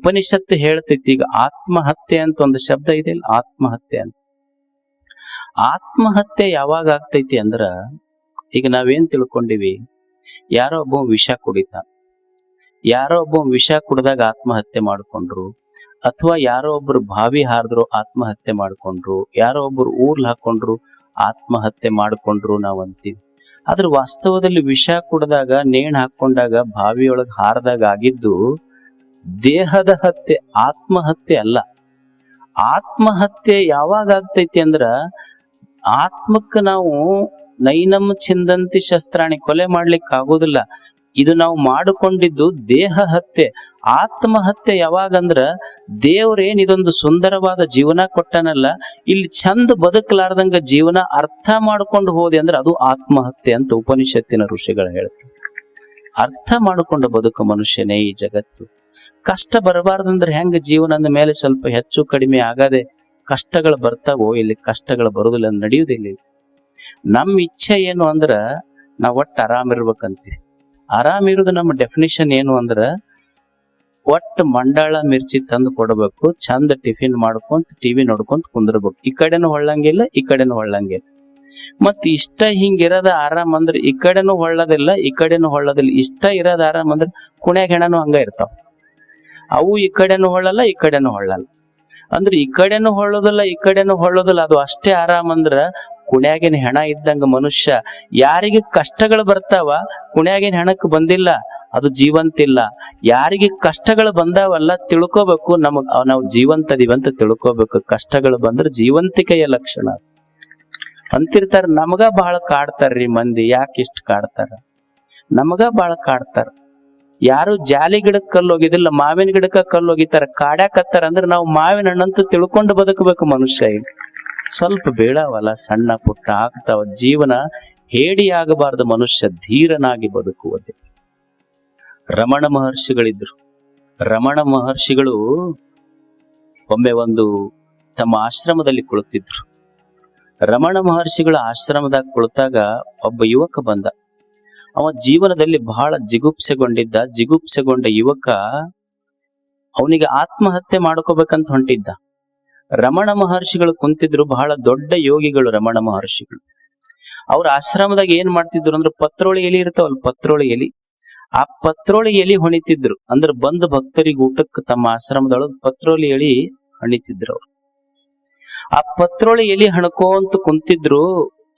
ಉಪನಿಷತ್ತು ಹೇಳ್ತೈತಿ, ಈಗ ಆತ್ಮಹತ್ಯೆ ಅಂತ ಒಂದು ಶಬ್ದ ಇದೆ ಇಲ್ಲ ಆತ್ಮಹತ್ಯೆ ಅಂತ. ಆತ್ಮಹತ್ಯೆ ಯಾವಾಗ ಆಗ್ತೈತಿ ಅಂದ್ರ, ಈಗ ನಾವೇನ್ ತಿಳ್ಕೊಂಡಿವಿ, ಯಾರೋ ಒಬ್ಬ ವಿಷ ಕುಡಿತ. ಯಾರೋ ಒಬ್ಬ ವಿಷ ಕುಡ್ದಾಗ ಆತ್ಮಹತ್ಯೆ ಮಾಡ್ಕೊಂಡ್ರು, ಅಥವಾ ಯಾರೋ ಒಬ್ರು ಬಾವಿ ಹಾರದ್ರು ಆತ್ಮಹತ್ಯೆ ಮಾಡ್ಕೊಂಡ್ರು, ಯಾರೋ ಒಬ್ರು ಊರ್ಲ್ ಹಾಕೊಂಡ್ರು ಆತ್ಮಹತ್ಯೆ ಮಾಡ್ಕೊಂಡ್ರು ನಾವ್ ಅಂತೀವಿ. ಆದ್ರೆ ವಾಸ್ತವದಲ್ಲಿ ವಿಷ ಕುಡ್ದಾಗ, ನೇಣ್ ಹಾಕೊಂಡಾಗ, ಬಾವಿಯೊಳಗ್ ಹಾರದಾಗ ಆಗಿದ್ದು ದೇಹದ ಹತ್ಯೆ, ಆತ್ಮಹತ್ಯೆ ಅಲ್ಲ. ಆತ್ಮಹತ್ಯೆ ಯಾವಾಗ ಆಗ್ತೈತಿ ಅಂದ್ರ ಆತ್ಮಕ್ಕ ನಾವು ನೈನಂ ಚಿಂದಂತಿ ಶಸ್ತ್ರಾಣಿ ಕೊಲೆ ಮಾಡ್ಲಿಕ್ಕೆ ಆಗೋದಿಲ್ಲ. ಇದು ನಾವು ಮಾಡಿಕೊಂಡಿದ್ದು ದೇಹ ಹತ್ಯೆ. ಆತ್ಮಹತ್ಯೆ ಯಾವಾಗಂದ್ರ ದೇವ್ರೇನ್ ಇದೊಂದು ಸುಂದರವಾದ ಜೀವನ ಕೊಟ್ಟನಲ್ಲ, ಇಲ್ಲಿ ಚಂದ ಬದುಕಲಾರ್ದಂಗ ಜೀವನ ಅರ್ಥ ಮಾಡ್ಕೊಂಡು ಹೋದೆ ಅಂದ್ರೆ ಅದು ಆತ್ಮಹತ್ಯೆ ಅಂತ ಉಪನಿಷತ್ತಿನ ಋಷಿಗಳು ಹೇಳ್ತಾರೆ. ಅರ್ಥ ಮಾಡಿಕೊಂಡು ಬದುಕು ಮನುಷ್ಯನೇ ಈ ಜಗತ್ತು. ಕಷ್ಟ ಬರಬಾರ್ದಂದ್ರೆ ಹೆಂಗ ಜೀವನದ ಮೇಲೆ ಸ್ವಲ್ಪ ಹೆಚ್ಚು ಕಡಿಮೆ ಆಗದೆ ಕಷ್ಟಗಳು ಬರ್ತಾವೋ ಇಲ್ಲಿ ಕಷ್ಟಗಳು ಬರುದಿಲ್ಲ ನಡೆಯುವುದಿಲ್ಲ. ನಮ್ಮ ಇಚ್ಛೆ ಏನು ಅಂದ್ರ ನಾವ್ ಒಟ್ಟು ಆರಾಮ್ ಇರ್ಬೇಕಂತೀವಿ. ಆರಾಮ್ ಇರೋದು ನಮ್ಮ ಡೆಫಿನಿಷನ್ ಏನು ಅಂದ್ರ ಒಟ್ಟು ಮಂಡಾಳ ಮಿರ್ಚಿ ತಂದು ಕೊಡಬೇಕು, ಚಂದ ಟಿಫಿನ್ ಮಾಡ್ಕೊಂತ ಟಿವಿ ನೋಡ್ಕೊಂತ ಕುಂದಿರ್ಬೇಕು. ಈ ಕಡೆನೂ ಹೊಳ್ಳಂಗಿಲ್ಲ ಈ ಕಡೆನೂ ಹೊಳ್ಳಂಗಿಲ್ಲ ಮತ್ ಇಷ್ಟ ಹಿಂಗಿರದ ಆರಾಮ್ ಅಂದ್ರೆ ಈ ಕಡೆನೂ ಹೊಳ್ಳೋದಿಲ್ಲ ಈ ಕಡೆನೂ ಹೊಳ್ಳೋದಿಲ್ಲ ಇಷ್ಟ ಇರೋದ್ ಆರಾಮ್ ಅಂದ್ರೆ ಕುಣ್ಯಾಗ ಹೆಣನು ಹಂಗ ಇರ್ತಾವ. ಅವು ಈ ಕಡೆನೂ ಹೊಳ್ಳಲ್ಲ, ಈ ಕಡೆನೂ ಹೊಳ್ಳಲ್ಲ. ಅಂದ್ರೆ ಈ ಕಡೆನೂ ಹೊಳ್ಳೋದಿಲ್ಲ, ಈ ಕಡೆನೂ ಹೊಳ್ಳೋದಿಲ್ಲ, ಅದು ಅಷ್ಟೇ ಆರಾಮ್ ಅಂದ್ರ ಕುಣ್ಯಾಗಿನ ಹೆಣ ಇದ್ದಂಗ ಮನುಷ್ಯ ಯಾರಿಗೆ ಕಷ್ಟಗಳು ಬರ್ತಾವ, ಕುಣ್ಯಾಗಿನ ಹೆಣಕ್ ಬಂದಿಲ್ಲ, ಅದು ಜೀವಂತಿಲ್ಲ ಯಾರಿಗೆ ಕಷ್ಟಗಳು ಬಂದಾವಲ್ಲ ತಿಳ್ಕೊಬೇಕು ನಮಗ್ ನಾವು ಜೀವಂತ ಅಂತ ತಿಳ್ಕೊಬೇಕು. ಕಷ್ಟಗಳು ಬಂದ್ರೆ ಜೀವಂತಿಕೆಯ ಲಕ್ಷಣ. ಅಂತಿರ್ತಾರ, ನಮಗ ಬಹಳ ಕಾಡ್ತಾರ್ರಿ ಮಂದಿ, ಯಾಕೆ ಇಷ್ಟ ಕಾಡ್ತಾರ? ನಮಗ ಬಹಳ ಕಾಡ್ತಾರ. ಯಾರು ಜಾಲಿ ಗಿಡಕ್ ಕಲ್ಲು ಹೋಗಿದಿಲ್ಲ ಮಾವಿನ ಗಿಡಕ್ಕ ಕಲ್ಲು ಕಾಡ್ಯಾಕತ್ತಾರ ಅಂದ್ರೆ ನಾವು ಮಾವಿನ ಹಣ್ಣಂತೂ ತಿಳ್ಕೊಂಡು ಬದುಕಬೇಕು ಮನುಷ್ಯ ಸ್ವಲ್ಪ ಬೇಡವಲ್ಲ, ಸಣ್ಣ ಪುಟ್ಟ ಆಗ್ತಾವ ಜೀವನ, ಹೇಡಿಯಾಗಬಾರದು ಮನುಷ್ಯ ಧೀರನಾಗಿ ಬದುಕುವುದಿಲ್ಲ ರಮಣ ಮಹರ್ಷಿಗಳಿದ್ರು. ರಮಣ ಮಹರ್ಷಿಗಳು ಒಮ್ಮೆ ಒಂದು ತಮ್ಮ ಆಶ್ರಮದಲ್ಲಿ ಕುಳಿತಿದ್ರು. ರಮಣ ಮಹರ್ಷಿಗಳ ಆಶ್ರಮದಾಗ ಕುಳಿತಾಗ ಒಬ್ಬ ಯುವಕ ಬಂದ. ಅವ ಜೀವನದಲ್ಲಿ ಬಹಳ ಜಿಗುಪ್ಸೆಗೊಂಡಿದ್ದ, ಜಿಗುಪ್ಸೆಗೊಂಡ ಯುವಕ ಅವನಿಗೆ ಆತ್ಮಹತ್ಯೆ ಮಾಡ್ಕೋಬೇಕಂತ ಹೊಂಟಿದ್ದ. ರಮಣ ಮಹರ್ಷಿಗಳು ಕುಂತಿದ್ರು, ಬಹಳ ದೊಡ್ಡ ಯೋಗಿಗಳು ರಮಣ ಮಹರ್ಷಿಗಳು. ಅವ್ರ ಆಶ್ರಮದಾಗ ಏನ್ ಮಾಡ್ತಿದ್ರು ಅಂದ್ರೆ ಪತ್ರೋಳಿ ಎಲಿ ಇರ್ತಾವಲ್ಲ, ಪತ್ರೋಳಿ ಎಲಿ, ಆ ಪತ್ರೋಳಿ ಎಲಿ ಹೊಣಿತಿದ್ರು. ಅಂದ್ರೆ ಬಂದ ಭಕ್ತರಿಗೆ ಊಟಕ್ಕೆ ತಮ್ಮ ಆಶ್ರಮದೊಳಗೆ ಪತ್ರೋಳಿ ಎಲಿ ಹಣಿತಿದ್ರು ಅವ್ರು. ಆ ಪತ್ರೋಳಿ ಎಲಿ ಅಂತ ಕುಂತಿದ್ರು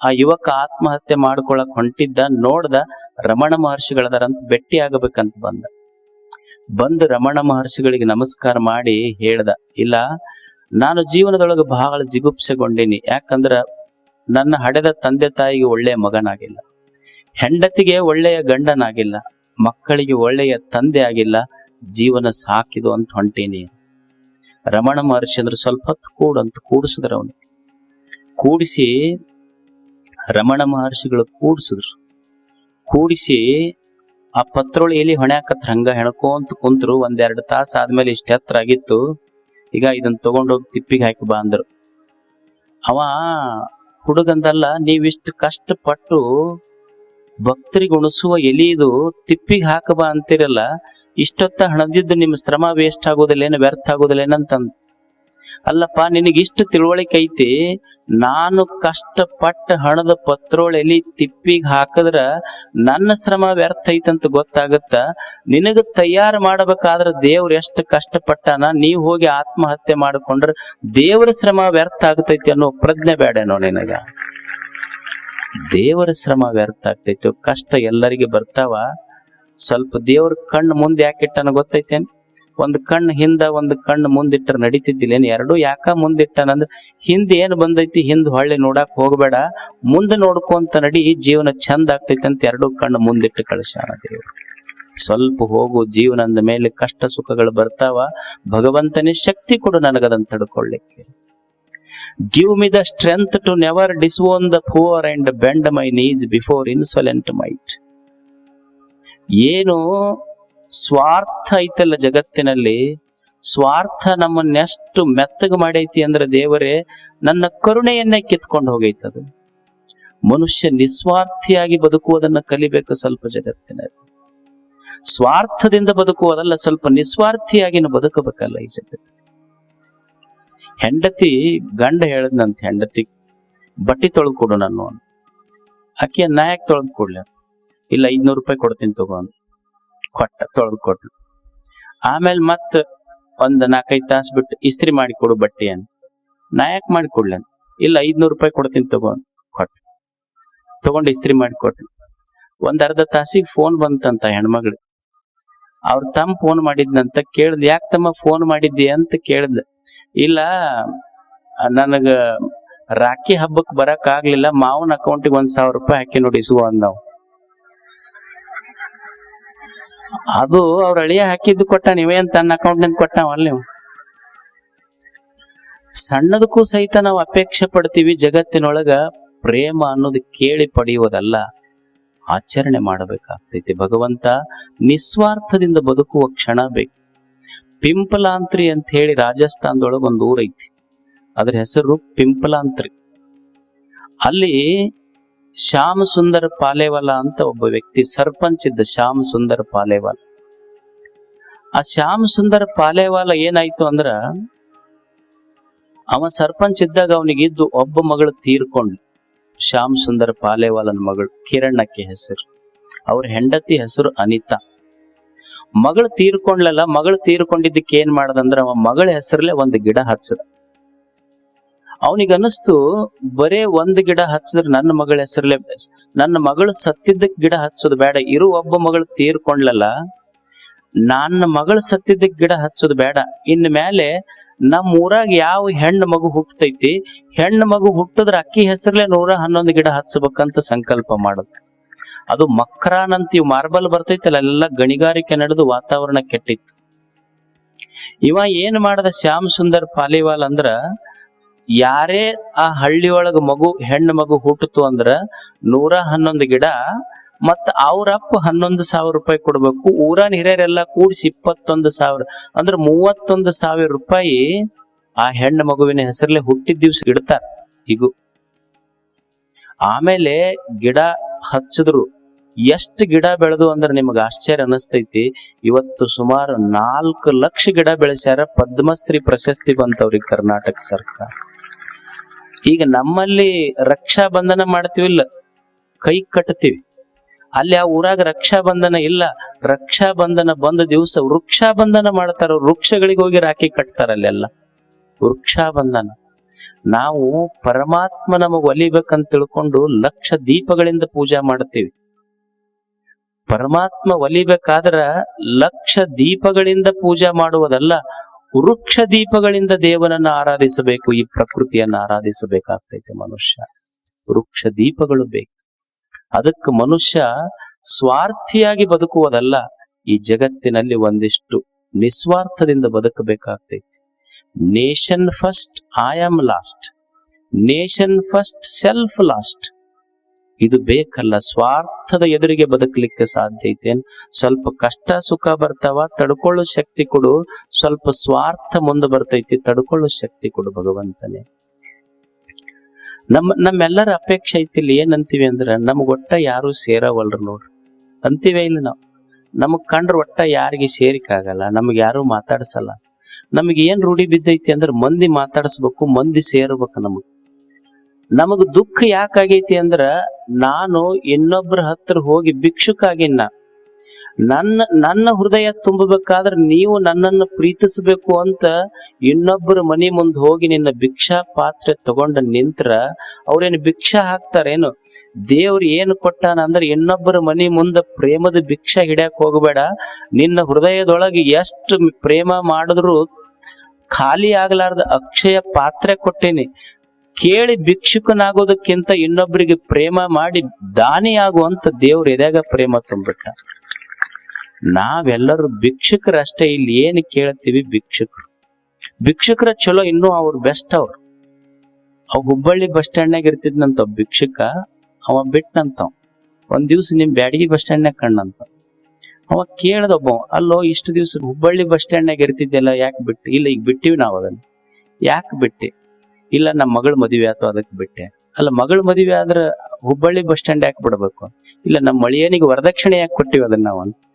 ಆ ಯುವಕ ಆತ್ಮಹತ್ಯೆ ಮಾಡ್ಕೊಳಕ್ ಹೊಂಟಿದ್ದ ನೋಡ್ದ ರಮಣ ಮಹರ್ಷಿಗಳದಾರಂತ ಭೇಟಿ ಆಗಬೇಕಂತ ಬಂದ. ಬಂದು ರಮಣ ಮಹರ್ಷಿಗಳಿಗೆ ನಮಸ್ಕಾರ ಮಾಡಿ ಹೇಳ್ದ, ಇಲ್ಲ, ನಾನು ಜೀವನದೊಳಗೆ ಬಹಳ ಜಿಗುಪ್ಸೆಗೊಂಡೀನಿ, ಯಾಕಂದ್ರ ನನ್ನ ಹಡೆದ ತಂದೆ ತಾಯಿಗೆ ಒಳ್ಳೆಯ ಮಗನಾಗಿಲ್ಲ, ಹೆಂಡತಿಗೆ ಒಳ್ಳೆಯ ಗಂಡನಾಗಿಲ್ಲ, ಮಕ್ಕಳಿಗೆ ಒಳ್ಳೆಯ ತಂದೆ ಆಗಿಲ್ಲ, ಜೀವನ ಸಾಕಿದು ಅಂತ ಹೊಂಟೀನಿ. ರಮಣ ಮಹರ್ಷಿ ಅಂದ್ರೆ ಸ್ವಲ್ಪ ಹೊತ್ತು ಕೂಡು ಅಂತ ಕೂಡಿಸಿದ್ರ ಅವನು ಕೂಡಿಸಿ ರಮಣ ಮಹರ್ಷಿಗಳು ಕೂಡಿಸಿದ್ರು. ಕೂಡಿಸಿ ಆ ಪತ್ರೋಳಿ ಎಲಿ ಹೊಣ್ಯಾಕತ್ರ ಹಂಗ ಹೆಣಕೋಂತ ಕುಂತರು ಒಂದೆರಡು ತಾಸು ಆದ್ಮೇಲೆ ಇಷ್ಟು ಎತ್ತರ ಆಗಿತ್ತು. ಈಗ ಇದನ್ನ ತಗೊಂಡೋಗಿ ತಿಪ್ಪಿಗೆ ಹಾಕಿ ಬಾ ಅಂದ್ರು. ಅವ ಹುಡುಗಂದಲ್ಲ ನೀವಿಷ್ಟು ಕಷ್ಟಪಟ್ಟು ಭಕ್ತರಿಗೆ ಉಣಿಸುವ ಎಲಿದು ತಿಪ್ಪಿಗೆ ಹಾಕಬಾ ಅಂತಿರಲ್ಲ, ಇಷ್ಟೊತ್ತ ಹಣದಿದ್ದು ನಿಮ್ಮ ಶ್ರಮ ವೇಸ್ಟ್ ಆಗೋದಿಲ್ಲ ಏನು ವ್ಯರ್ಥ ಆಗೋದಿಲ್ಲ ಏನಂತಂದ್ ಅಲ್ಲಪ್ಪ, ನಿನಗೆ ಇಷ್ಟು ತಿಳುವಳಿಕೆ ಐತಿ? ನಾನು ಕಷ್ಟಪಟ್ಟ ಹಣದ ಪತ್ರೋಳ ಎಲಿ ತಿಪ್ಪಿಗೆ ಹಾಕಿದ್ರ ನನ್ನ ಶ್ರಮ ವ್ಯರ್ಥ ಐತಂತ ಗೊತ್ತಾಗತ್ತ? ನಿನಗ ತಯಾರು ಮಾಡಬೇಕಾದ್ರ ದೇವ್ರ ಎಷ್ಟು ಕಷ್ಟಪಟ್ಟನ? ನೀವ್ ಹೋಗಿ ಆತ್ಮಹತ್ಯೆ ಮಾಡಿಕೊಂಡ್ರ ದೇವರ ಶ್ರಮ ವ್ಯರ್ಥ ಆಗ್ತೈತಿ ಅನ್ನೋ ಪ್ರಜ್ಞೆ ಬೇಡೇನೋ ನಿನಗ. ದೇವರ ಶ್ರಮ ವ್ಯರ್ಥ ಆಗ್ತೈತಿ. ಕಷ್ಟ ಎಲ್ಲರಿಗೆ ಬರ್ತಾವ. ಸ್ವಲ್ಪ ದೇವ್ರ ಕಣ್ಣು ಮುಂದೆ ಯಾಕಿಟ್ಟನ ಗೊತ್ತೈತೇನ್? ಒಂದ್ ಕಣ್ಣು ಹಿಂದ ಒಂದ್ ಕಣ್ಣು ಮುಂದಿಟ್ರ ನಡೀತಿದ್ದಿಲ್ಲ ಏನ್ ಎರಡು? ಯಾಕ ಮುಂದಿಟ್ಟನಂದ್ರ ಹಿಂದ್ ಏನ್ ಬಂದೈತಿ ಹಿಂದ್ ಹೊಳ್ಳಿ ನೋಡಾಕ್ ಹೋಗ್ಬೇಡ. ಮುಂದೆ ನೋಡ್ಕೊಂತ ನಡಿ, ಜೀವನ ಚಂದ ಆಗ್ತೈತಿ ಅಂತ ಎರಡು ಕಣ್ಣು ಮುಂದಿಟ್ಟು ಕಳಿಸ್ಯಾನ ಸ್ವಲ್ಪ ಹೋಗು, ಜೀವನದ ಮೇಲೆ ಕಷ್ಟ ಸುಖಗಳು ಬರ್ತಾವ. ಭಗವಂತನೇ ಶಕ್ತಿ ಕೊಡು ನನಗದನ್ನ ತಡ್ಕೊಳ್ಳಿಕ್ಕೆ give me the strength to never disown the poor and bend my knees before insolent might ಏನು ಸ್ವಾರ್ಥ ಐತಲ್ಲ ಜಗತ್ತಿನಲ್ಲಿ. ಸ್ವಾರ್ಥ ನಮ್ಮನ್ನೆಷ್ಟು ಮೆತ್ತಗೆ ಮಾಡೈತಿ ಅಂದ್ರೆ ದೇವರೇ, ನನ್ನ ಕರುಣೆಯನ್ನೇ ಕಿತ್ಕೊಂಡು ಹೋಗೈತದು. ಮನುಷ್ಯ ನಿಸ್ವಾರ್ಥಿಯಾಗಿ ಬದುಕುವುದನ್ನ ಕಲಿಬೇಕು ಸ್ವಲ್ಪ ಜಗತ್ತಿನಲ್ಲಿ. ಸ್ವಾರ್ಥದಿಂದ ಬದುಕುವುದಲ್ಲ, ಸ್ವಲ್ಪ ನಿಸ್ವಾರ್ಥಿಯಾಗಿನ ಬದುಕಬೇಕಲ್ಲ ಈ ಜಗತ್ತು. ಹೆಂಡತಿ, ಗಂಡ ಹೇಳದ್ನಂತ, ಹೆಂಡತಿ, ಬಟ್ಟಿ ತೊಳೆದು ಕೊಡು ನಾನು. ಆಕೆ ನಾಯಕ್ ತೊಳೆದು ಕೊಡ್ಲಿ ಇಲ್ಲ, ಐದ್ನೂರು ರೂಪಾಯಿ ಕೊಡ್ತೀನಿ ತಗೋ ಅಂತ. ಕೊಟ್ಟ, ತೊಳೆದು ಕೊಟ್ಲು. ಆಮೇಲೆ ಮತ್ ಒಂದ್ ನಾಲ್ಕೈದು ತಾಸು ಬಿಟ್ಟು ಇಸ್ತ್ರಿ ಮಾಡಿ ಕೊಡು ಬಟ್ಟೆ ಅಂತ. ನಾಯಕ್ ಮಾಡಿ ಕೊಡ್ಲಿ ಅಂತ. ಇಲ್ಲ, ಐದ್ನೂರು ರೂಪಾಯಿ ಕೊಡ್ತೀನಿ ತಗೋ ಕೊಟ್ಟ ತಗೊಂಡು ಇಸ್ತ್ರಿ ಮಾಡಿ ಕೊಟ್ಲು. ಒಂದ್ ಅರ್ಧ ತಾಸಿಗೆ ಫೋನ್ ಬಂತಂತ ಹೆಣ್ಮಗಳು. ಅವ್ರ ತಮ್ಮ ಫೋನ್ ಮಾಡಿದ್ನಂತ ಕೇಳ್ದ, ಯಾಕೆ ತಮ್ಮ ಫೋನ್ ಮಾಡಿದ್ದೆ ಅಂತ ಕೇಳ್ದ. ಇಲ್ಲ, ನನಗ ರಾಖಿ ಹಬ್ಬಕ್ ಬರಕ್ ಆಗ್ಲಿಲ್ಲ, ಮಾವನ ಅಕೌಂಟಿಗೆ ಒಂದ್ ಸಾವಿರ ರೂಪಾಯಿ ಹಾಕಿ ನೋಡಿ ಇಸುವ ಅಂದವ್ ಅದು ಅವ್ರ ಅಳಿಯ ಹಾಕಿದ್ದು ಕೊಟ್ಟ, ನೀವೇ ಅಂತ ತನ್ನ ಅಕೌಂಟ್ನಿಂದ ಕೊಟ್ಟಾವ ಅಲ್ಲಿ ನೀವು. ಸಣ್ಣದಕ್ಕೂ ಸಹಿತ ನಾವು ಅಪೇಕ್ಷೆ ಪಡ್ತೀವಿ, ಜಗತ್ತಿನೊಳಗ ಪ್ರೇಮ ಅನ್ನೋದು ಕೇಳಿ ಪಡೆಯುವುದಲ್ಲ, ಆಚರಣೆ ಮಾಡಬೇಕಾಗ್ತೈತಿ. ಭಗವಂತ ನಿಸ್ವಾರ್ಥದಿಂದ ಬದುಕುವ ಕ್ಷಣ ಬೇಕು. ಪಿಂಪಲಾಂತ್ರಿ ಅಂತ ಹೇಳಿ ರಾಜಸ್ಥಾನದೊಳಗೆ ಒಂದು ಊರೈತಿ. ಅದ್ರ ಹೆಸರು ಪಿಂಪಲಾಂತ್ರಿ. ಅಲ್ಲಿ ಶ್ಯಾಮ್ ಸುಂದರ ಪಾಲೇವಾಲ ಅಂತ ಒಬ್ಬ ವ್ಯಕ್ತಿ, ಸರ್ಪಂಚ್ ಇದ್ದ ಶ್ಯಾಮ ಸುಂದರ ಪಾಲೇವಾಲ. ಆ ಶ್ಯಾಮ ಸುಂದರ ಪಾಲೇವಾಲ ಏನಾಯ್ತು ಅಂದ್ರ, ಅವ ಸರ್ಪಂಚ್ ಇದ್ದಾಗ ಅವನಿಗಿದ್ದು ಒಬ್ಬ ಮಗಳು ತೀರ್ಕೊಂಡು ಶ್ಯಾಮ್ ಸುಂದರ್ ಪಾಲೇವಾಲನ ಮಗಳು, ಕಿರಣಕ್ಕೆ ಹೆಸರು. ಅವ್ರ ಹೆಂಡತಿ ಹೆಸರು ಅನಿತಾ. ಮಗಳು ತೀರ್ಕೊಂಡ್ಲಲ್ಲ, ಮಗಳು ತೀರ್ಕೊಂಡಿದ್ದಕ್ಕೆ ಏನ್ ಮಾಡದಂದ್ರೆ, ಅವ ಮಗಳ ಹೆಸರಲ್ಲೇ ಒಂದು ಗಿಡ ಹಚ್ಚದ. ಅವನಿಗೆ ಅನಿಸ್ತು ಬರೇ ಒಂದ್ ಗಿಡ ಹಚ್ಚಿದ್ರೆ ನನ್ನ ಮಗಳ ಹೆಸರಲ್ಲೇ ನನ್ನ ಮಗಳು ಸತ್ತಿದ್ದಕ್ ಗಿಡ ಹಚ್ಚೋದು ಬೇಡ, ಇರು ಒಬ್ಬ ಮಗಳು ತೀರ್ಕೊಂಡ್ಲಲ್ಲ, ನನ್ನ ಮಗಳು ಸತ್ತಿದ್ದಕ್ ಗಿಡ ಹಚ್ಚೋದು ಬೇಡ. ಇನ್ ಮೇಲೆ ನಮ್ಮ ಊರಾಗ ಯಾವ ಹೆಣ್ಣು ಮಗು ಹುಟ್ಟತೈತಿ, ಹೆಣ್ಣು ಮಗು ಹುಟ್ಟಿದ್ರ ಅಕ್ಕಿ ಹೆಸರಲ್ಲೇ ನೂರ ಹನ್ನೊಂದು ಗಿಡ ಹಚ್ಚಬೇಕಂತ ಸಂಕಲ್ಪ ಮಾಡುತ್ತೆ. ಅದು ಮಕ್ರಾನ್ ಅಂತ ಇವ್ ಮಾರ್ಬಲ್ ಬರ್ತೈತಲ್ಲ ಎಲ್ಲ ಗಣಿಗಾರಿಕೆ ನಡೆದು ವಾತಾವರಣ ಕೆಟ್ಟಿತ್ತು. ಇವ ಏನ್ ಮಾಡದ ಶ್ಯಾಮ್ ಸುಂದರ್ ಪಾಲಿವಾಲ್ ಅಂದ್ರ ಯಾರೇ ಆ ಹಳ್ಳಿ ಒಳಗ ಮಗು, ಹೆಣ್ಣು ಮಗು ಹುಟ್ಟಿತು ಅಂದ್ರ ನೂರ ಹನ್ನೊಂದು ಗಿಡ, ಮತ್ತ ಅವ್ರಪ್ಪ ಹನ್ನೊಂದು ಸಾವಿರ ರೂಪಾಯಿ ಕೊಡ್ಬೇಕು. ಊರನ್ ಹಿರಿಯರೆಲ್ಲ ಕೂಡಿಸಿ ಇಪ್ಪತ್ತೊಂದು ಸಾವಿರ. ಅಂದ್ರ ಮೂವತ್ತೊಂದು ಸಾವಿರ ರೂಪಾಯಿ ಆ ಹೆಣ್ಣು ಮಗುವಿನ ಹೆಸರಲ್ಲೇ ಹುಟ್ಟಿದ ದಿವ್ಸ ಇಡ್ತಾರ ಈಗ. ಆಮೇಲೆ ಗಿಡ ಹಚ್ಚಿದ್ರು. ಎಷ್ಟು ಗಿಡ ಬೆಳೆದು ಅಂದ್ರೆ ನಿಮ್ಗೆ ಆಶ್ಚರ್ಯ ಅನಿಸ್ತೈತಿ. ಇವತ್ತು ಸುಮಾರು ನಾಲ್ಕು ಲಕ್ಷ ಗಿಡ ಬೆಳೆಸ್ಯಾರ ಪದ್ಮಶ್ರೀ ಪ್ರಶಸ್ತಿ ಬಂತವ್ರಿಗೆ ಕರ್ನಾಟಕ ಸರ್ಕಾರ. ಈಗ ನಮ್ಮಲ್ಲಿ ರಕ್ಷಾ ಬಂಧನ ಮಾಡ್ತೀವಿಲ್ಲ ಕೈ ಕಟ್ತೀವಿ. ಅಲ್ಲಿ ಆ ಊರಾಗ ರಕ್ಷಾ ಬಂಧನ ಇಲ್ಲ. ರಕ್ಷಾ ಬಂಧನ ಬಂದ ದಿವಸ ವೃಕ್ಷಾ ಬಂಧನ ಮಾಡ್ತಾರ, ವೃಕ್ಷಗಳಿಗೆ ಹೋಗಿ ರಾಖಿ ಕಟ್ತಾರ ಅಲ್ಲೆಲ್ಲ ವೃಕ್ಷಾ ಬಂಧನ. ನಾವು ಪರಮಾತ್ಮ ನಮಗ್ ಒಲಿಬೇಕಂತ ತಿಳ್ಕೊಂಡು ಲಕ್ಷ ದೀಪಗಳಿಂದ ಪೂಜಾ ಮಾಡ್ತೀವಿ. ಪರಮಾತ್ಮ ಒಲಿಬೇಕಾದ್ರ ಲಕ್ಷ ದೀಪಗಳಿಂದ ಪೂಜಾ ಮಾಡುವುದಲ್ಲ ವೃಕ್ಷ ದೀಪಗಳಿಂದ ದೇವನನ್ನ ಆರಾಧಿಸಬೇಕು, ಈ ಪ್ರಕೃತಿಯನ್ನ ಆರಾಧಿಸಬೇಕಾಗ್ತೈತೆ ಮನುಷ್ಯ. ವೃಕ್ಷ ದೀಪಗಳು ಬೇಕು. ಅದಕ್ಕೆ ಮನುಷ್ಯ ಸ್ವಾರ್ಥಿಯಾಗಿ ಬದುಕುವುದಲ್ಲ, ಈ ಜಗತ್ತಿನಲ್ಲಿ ಒಂದಿಷ್ಟು ನಿಸ್ವಾರ್ಥದಿಂದ ಬದುಕಬೇಕಾಗ್ತೈತಿ. Nation first I am last nation first self last ಇದು ಬೇಕಲ್ಲ, ಸ್ವಾರ್ಥದ ಎದುರಿಗೆ ಬದುಕಲಿಕ್ಕೆ ಸಾಧ್ಯ ಐತೆ ಸ್ವಲ್ಪ ಕಷ್ಟ ಸುಖ ಬರ್ತಾವ, ತಡ್ಕೊಳ್ಳೋ ಶಕ್ತಿ ಕೊಡು. ಸ್ವಲ್ಪ ಸ್ವಾರ್ಥ ಮುಂದೆ ಬರ್ತೈತಿ, ತಡ್ಕೊಳ್ಳೋ ಶಕ್ತಿ ಕೊಡು ಭಗವಂತನೇ. ನಮ್ಮ, ನಮ್ಮೆಲ್ಲರ ಅಪೇಕ್ಷೆ ಐತಿಲ್ಲ ಏನಂತೀವಿ ಅಂದ್ರ, ನಮ್ಗೆ ಒಟ್ಟ ಯಾರು ಸೇರವಲ್ರು ನೋಡ್ರಿ. ಅಂತೀವೇ ಇಲ್ಲ ನಾವು. ನಮಗ್ ಕಂಡ್ರ ಒಟ್ಟ ಯಾರಿಗೆ ಸೇರಿಕಾಗಲ್ಲ ನಮ್ಗೆ ಯಾರು ಮಾತಾಡ್ಸಲ್ಲ. ನಮಗೆ ಏನ್ ರೂಢಿ ಬಿದ್ದೈತಿ ಅಂದ್ರೆ, ಮಂದಿ ಮಾತಾಡಿಸ್ಬೇಕು, ಮಂದಿ ಸೇರ್ಬೇಕು ನಮಗ್. ನಮಗ್ ದುಃಖ ಯಾಕಾಗೈತಿ ಅಂದ್ರ ನಾನು ಇನ್ನೊಬ್ಬರ ಹತ್ರ ಹೋಗಿ ಭಿಕ್ಷುಕಾಗಿನ್ನ. ನನ್ನ ನನ್ನ ಹೃದಯ ತುಂಬಬೇಕಾದ್ರೆ ನೀವು ನನ್ನನ್ನು ಪ್ರೀತಿಸಬೇಕು ಅಂತ ಇನ್ನೊಬ್ಬರ ಮನೆ ಮುಂದೆ ಹೋಗಿ ನಿನ್ನ ಭಿಕ್ಷಾ ಪಾತ್ರೆ ತಗೊಂಡ ನಿಂತ್ರ ಅವ್ರೇನು ಭಿಕ್ಷಾ ಹಾಕ್ತಾರೇನು? ದೇವ್ರು ಏನು ಕೊಟ್ಟಾನ ಅಂದ್ರೆ ಇನ್ನೊಬ್ಬರ ಮನೆ ಮುಂದೆ ಪ್ರೇಮದ ಭಿಕ್ಷಾ ಹಿಡ್ಯಾಕ್ ಹೋಗಬೇಡ. ನಿನ್ನ ಹೃದಯದೊಳಗೆ ಎಷ್ಟು ಪ್ರೇಮ ಮಾಡಿದ್ರು ಖಾಲಿ ಆಗ್ಲಾರ್ದ ಅಕ್ಷಯ ಪಾತ್ರೆ ಕೊಟ್ಟೇನಿ. ಕೇಳಿ ಭಿಕ್ಷುಕನಾಗೋದಕ್ಕಿಂತ ಇನ್ನೊಬ್ಬರಿಗೆ ಪ್ರೇಮ ಮಾಡಿ ದಾನಿಯಾಗುವಂತ ದೇವ್ರ ಎದಾಗ ಪ್ರೇಮ ತುಂಬಿಟ್ಟ? ನಾವೆಲ್ಲರೂ ಭಿಕ್ಷುಕರಷ್ಟೇ, ಇಲ್ಲಿ ಏನು ಕೇಳ್ತೀವಿ ಭಿಕ್ಷುಕರು. ಭಿಕ್ಷುಕರ ಚಲೋ ಇನ್ನೂ ಅವ್ರು ಬೆಸ್ಟ್ ಅವ್ರು. ಅವ್ ಹುಬ್ಬಳ್ಳಿ ಬಸ್ ಸ್ಟ್ಯಾಂಡ್ನಾಗ ಇರ್ತಿದ್ನಂತ ಭಿಕ್ಷುಕ, ಅವ ಬಿಟ್ನಂತ ಒಂದ್ ದಿವ್ಸ ನಿಮ್ ಬ್ಯಾಡಗಿ ಬಸ್ ಸ್ಟ್ಯಾಂಡ್ನಾಗ ಕಣ್ಣಂತ. ಅವ ಕೇಳ್ದ ಒಬ್ಬ ಅಲ್ಲೋ, ಇಷ್ಟು ದಿವ್ಸ ಹುಬ್ಬಳ್ಳಿ ಬಸ್ ಸ್ಟ್ಯಾಂಡ್ನಾಗ ಇರ್ತಿದ್ದೆಲ್ಲ ಯಾಕೆ ಬಿಟ್ಟು? ಇಲ್ಲ, ಈಗ ಬಿಟ್ಟಿವಿ ನಾವು ಅದನ್ನ. ಯಾಕೆ ಬಿಟ್ಟೆ? ಇಲ್ಲ ನಮ್ಮ ಮಗಳ ಮದುವೆ ಆಯ್ತು ಅದಕ್ಕೆ ಬಿಟ್ಟೆ. ಅಲ್ಲ, ಮಗಳ ಮದುವೆ ಆದ್ರೆ ಹುಬ್ಬಳ್ಳಿ ಬಸ್ ಸ್ಟ್ಯಾಂಡ್ ಯಾಕೆ ಬಿಡ್ಬೇಕು? ಇಲ್ಲ ನಮ್ಮ ಮಳಿಯನಿಗೆ ವರದಕ್ಷಿಣೆ ಯಾಕೆ ಕೊಟ್ಟಿವಿ ಅದನ್ನ ನಾವು?